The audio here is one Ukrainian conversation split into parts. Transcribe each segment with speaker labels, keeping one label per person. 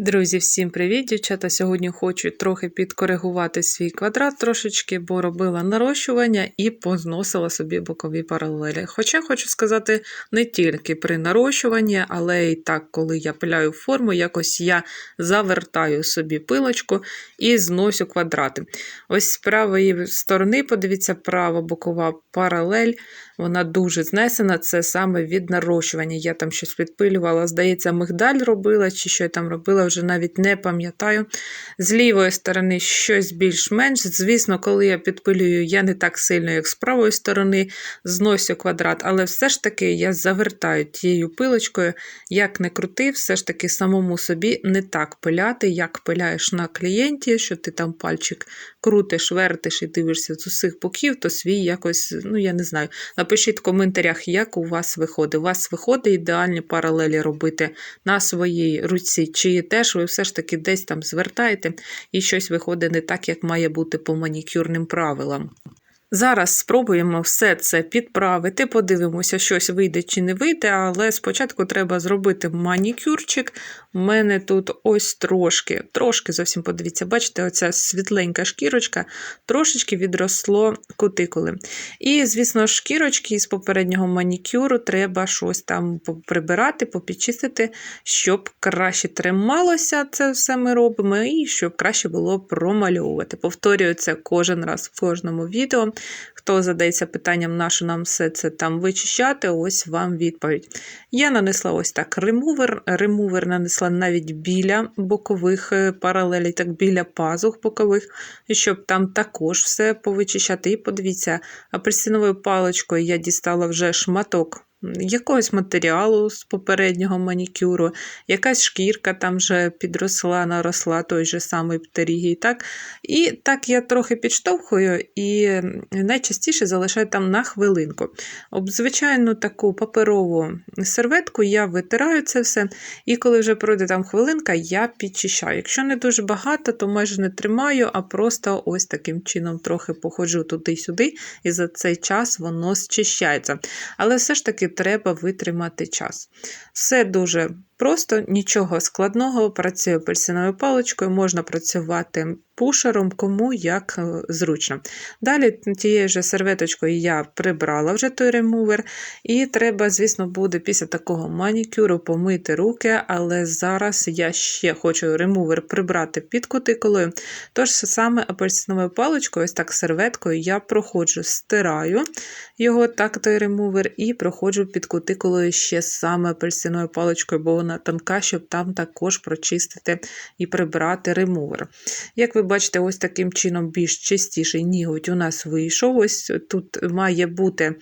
Speaker 1: Друзі, всім привіт, дівчата! Сьогодні хочу трохи підкоригувати свій квадрат трошечки, бо робила нарощування і позносила собі бокові паралелі. Хоча хочу сказати, не тільки при нарощуванні, але й так, коли я пиляю форму, якось я завертаю собі пилочку і зносю квадрати. Ось з правої сторони, подивіться, права бокова паралель. Вона дуже знесена, це саме від нарощування. Я там щось підпилювала, здається, мигдаль робила, чи що я там робила, вже навіть не пам'ятаю. З лівої сторони щось більш-менш. Звісно, коли я підпилюю, я не так сильно, як з правої сторони, зносю квадрат, але все ж таки я завертаю тією пилочкою, як не крути, все ж таки самому собі не так пиляти, як пиляєш на клієнті, що ти там пальчик крутиш, вертиш і дивишся з усіх боків, то свій якось, ну я не знаю. Напишіть в коментарях, як у вас виходить. У вас виходить ідеальні паралелі робити на своїй руці, чи теж ви все ж таки десь там звертаєте і щось виходить не так, як має бути по манікюрним правилам. Зараз спробуємо все це підправити, подивимося, щось вийде чи не вийде, але спочатку треба зробити манікюрчик. У мене тут ось трошки, трошки зовсім подивіться, бачите, оця світленька шкірочка трошечки відросло кутикули. І, звісно, шкірочки з попереднього манікюру треба щось там прибирати, попідчистити, щоб краще трималося це все ми робимо, і щоб краще було промальовувати. Повторюю це кожен раз в кожному відео. Хто задається питанням, на що нам все це там вичищати, ось вам відповідь. Я нанесла ось так ремувер. Ремувер нанесла навіть біля бокових е, паралелей, так біля пазух бокових, щоб там також все повичищати. І подивіться, апельсиновою паличкою я дістала вже шматок якогось матеріалу з попереднього манікюру, якась шкірка там вже підросла, наросла той же самий птерігій. Так? І так я трохи підштовхую і найчастіше залишаю там на хвилинку. Об звичайну таку паперову серветку я витираю це все, і коли вже пройде там хвилинка, я підчищаю. Якщо не дуже багато, то майже не тримаю, а просто ось таким чином трохи походжу туди-сюди, і за цей час воно зчищається. Але все ж таки треба витримати час. Все дуже просто, нічого складного, працює апельсиновою паличкою, можна працювати пушером, кому як е, зручно. Далі тією ж серветочкою я прибрала вже той ремувер, і треба, звісно, буде після такого манікюру помити руки, але зараз я ще хочу ремувер прибрати під кутикулою. Тож саме апельсиновою паличкою, ось так серветкою, я проходжу, стираю його так, той ремувер, і проходжу під кутикулою ще саме апельсиновою паличкою, бо вона тонка, щоб там також прочистити і прибрати ремувер. Як ви бачите, ось таким чином більш чистіший ніготь у нас вийшов. Ось тут має бути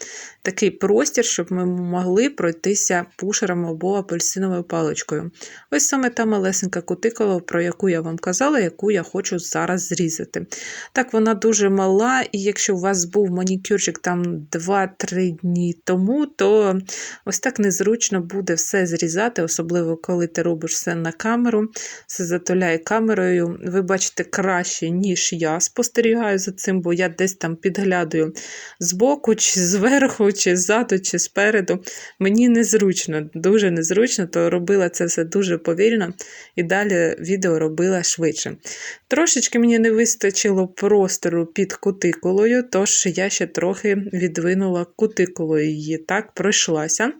Speaker 1: такий простір, щоб ми могли пройтися пушером або апельсиновою паличкою. Ось саме та малесенька кутикула, про яку я вам казала, яку я хочу зараз зрізати. Так, вона дуже мала, і якщо у вас був манікюрчик там 2-3 дні тому, то ось так незручно буде все зрізати, особливо коли ти робиш все на камеру, все затуляє камерою. Ви бачите краще, ніж я спостерігаю за цим, бо я десь там підглядаю збоку, чи зверху, чи ззаду, чи спереду. Мені незручно, дуже незручно, то робила це все дуже повільно і далі відео робила швидше. Трошечки мені не вистачило простору під кутикулою, тож я ще трохи відвинула кутикулою її, так, пройшлася.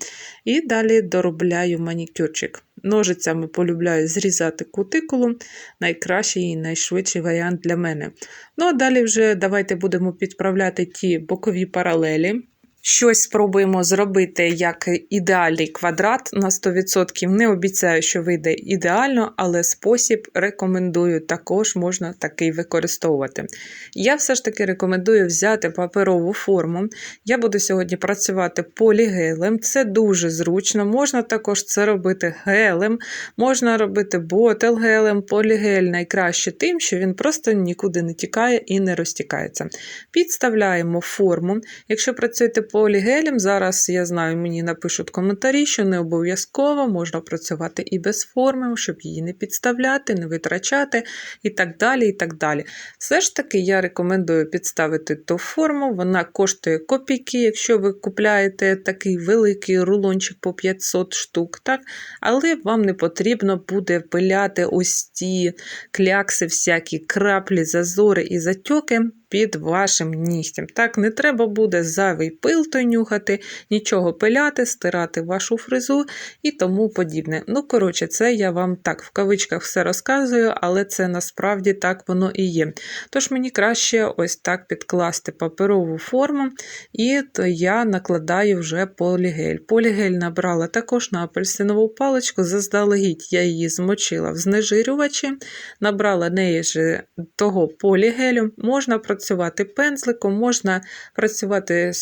Speaker 1: І далі доробляю манікюрчик. Ножицями полюбляю зрізати кутикулу, найкращий і найшвидший варіант для мене. Ну а далі вже давайте будемо підправляти ті бокові паралелі. Щось спробуємо зробити як ідеальний квадрат на 100%. Не обіцяю, що вийде ідеально, але спосіб рекомендую, також можна такий використовувати. Я все ж таки рекомендую взяти паперову форму. Я буду сьогодні працювати полігелем, це дуже зручно. Можна також це робити гелем, можна робити ботел-гелем, полігель найкраще тим, що він просто нікуди не тікає і не розтікається. Підставляємо форму. Якщо працюєте по полігелем. Зараз я знаю, мені напишуть коментарі, що не обов'язково можна працювати і без форми, щоб її не підставляти, не витрачати і так далі. і так далі. Все ж таки, я рекомендую підставити ту форму, вона коштує копійки, якщо ви купляєте такий великий рулончик по 500 штук, так? але вам не потрібно буде пиляти ось ті клякси, всякі краплі, зазори і затьоки під вашим нігтем. Так, не треба буде зайвий пил той нюхати, нічого пиляти, стирати вашу фризу і тому подібне. Ну, коротше, це я вам так в кавичках все розказую, але це насправді так воно і є. Тож мені краще ось так підкласти паперову форму, і то я накладаю вже полігель. Полігель набрала також на апельсинову паличку, заздалегідь я її змочила в знежирювачі, набрала неї ж того полігелю. Можна працювати пензликом, можна працювати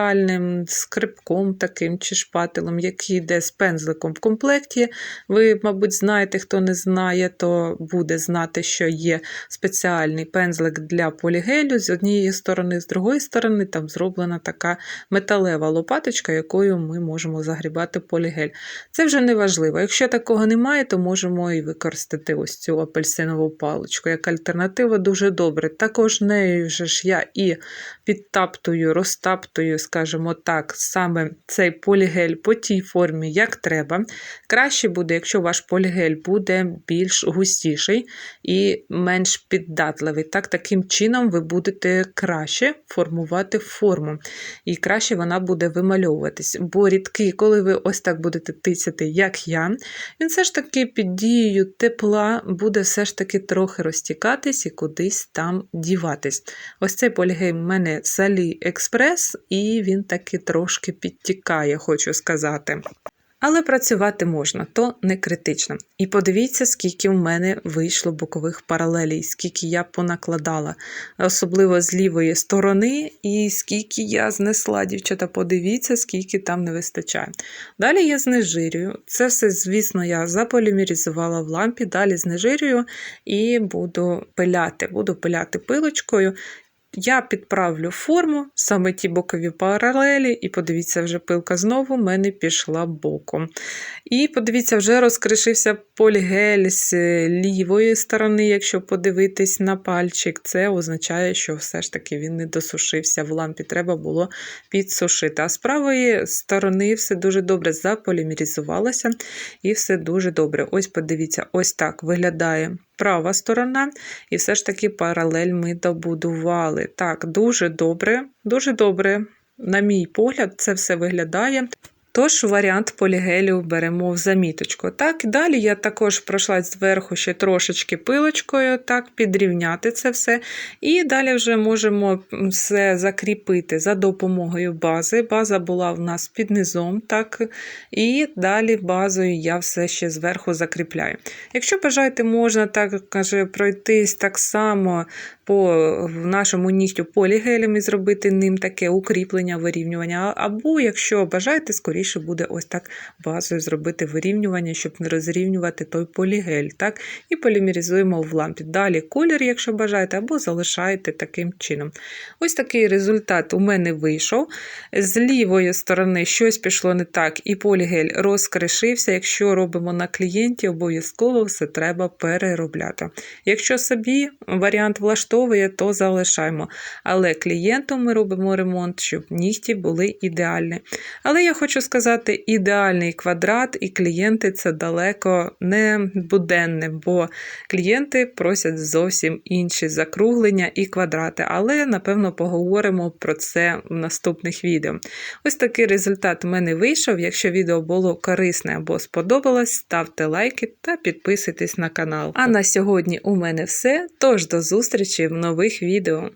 Speaker 1: спеціальним скрипком таким чи шпателем, який йде з пензликом в комплекті. Ви, мабуть, знаєте, хто не знає, то буде знати, що є спеціальний пензлик для полігелю. З однієї сторони, з другої сторони, там зроблена така металева лопаточка, якою ми можемо загрібати полігель. Це вже не важливо. Якщо такого немає, то можемо і використати ось цю апельсинову паличку. Як альтернатива дуже добре. Також нею вже ж я і підтаптую, розтаптую, скажімо так, саме цей полігель по тій формі, як треба. Краще буде, якщо ваш полігель буде більш густіший і менш піддатливий. Так, Таким чином ви будете краще формувати форму, і краще вона буде вимальовуватись. Бо рідкий, коли ви ось так будете тицяти, як я, він все ж таки під дією тепла буде все ж таки трохи розтікатись і кудись там діватись. Ось цей полігель в мене з AliExpress, і він таки трошки підтікає, хочу сказати. Але працювати можна, то не критично. І подивіться, скільки в мене вийшло бокових паралелей, скільки я понакладала, особливо з лівої сторони, і скільки я знесла, дівчата, подивіться, скільки там не вистачає. Далі я знежирюю. Це все, звісно, я заполімеризувала в лампі, далі знежирюю і буду пиляти. Буду пиляти пилочкою. Я підправлю форму, саме ті бокові паралелі, і подивіться, вже пилка знову в мене пішла боком. І подивіться, вже розкришився полігель з лівої сторони, якщо подивитись на пальчик, це означає, що все ж таки він не досушився в лампі, треба було підсушити. А з правої сторони все дуже добре заполімеризувалося і все дуже добре. Ось подивіться, ось так виглядає права сторона, і все ж таки паралель ми добудували. Так, дуже добре, дуже добре, на мій погляд, це все виглядає. Тож варіант полігелю беремо в заміточку. Так, Далі я також пройшла зверху ще трошечки пилочкою, так, підрівняти це все. І далі вже можемо все закріпити за допомогою бази. База була в нас під низом, так, і далі базою я все ще зверху закріпляю. Якщо бажаєте, можна так каже, пройтись так само по нашому нігтю полігелем і зробити ним таке укріплення, вирівнювання. Або, якщо бажаєте, скоріше буде ось так базою зробити вирівнювання, щоб не розрівнювати той полігель. так, І полімеризуємо в лампі. Далі колір, якщо бажаєте, або залишаєте таким чином. Ось такий результат у мене вийшов. З лівої сторони щось пішло не так, і полігель розкришився. Якщо робимо на клієнті, обов'язково все треба переробляти. Якщо собі варіант влаштовує, влаштовує, то залишаємо. Але клієнту ми робимо ремонт, щоб нігті були ідеальні. Але я хочу сказати, ідеальний квадрат і клієнти це далеко не буденне, бо клієнти просять зовсім інші закруглення і квадрати. Але, напевно, поговоримо про це в наступних відео. Ось такий результат у мене вийшов. Якщо відео було корисне або сподобалось, ставте лайки та підписуйтесь на канал. А на сьогодні у мене все. Тож до зустрічі в нових відео.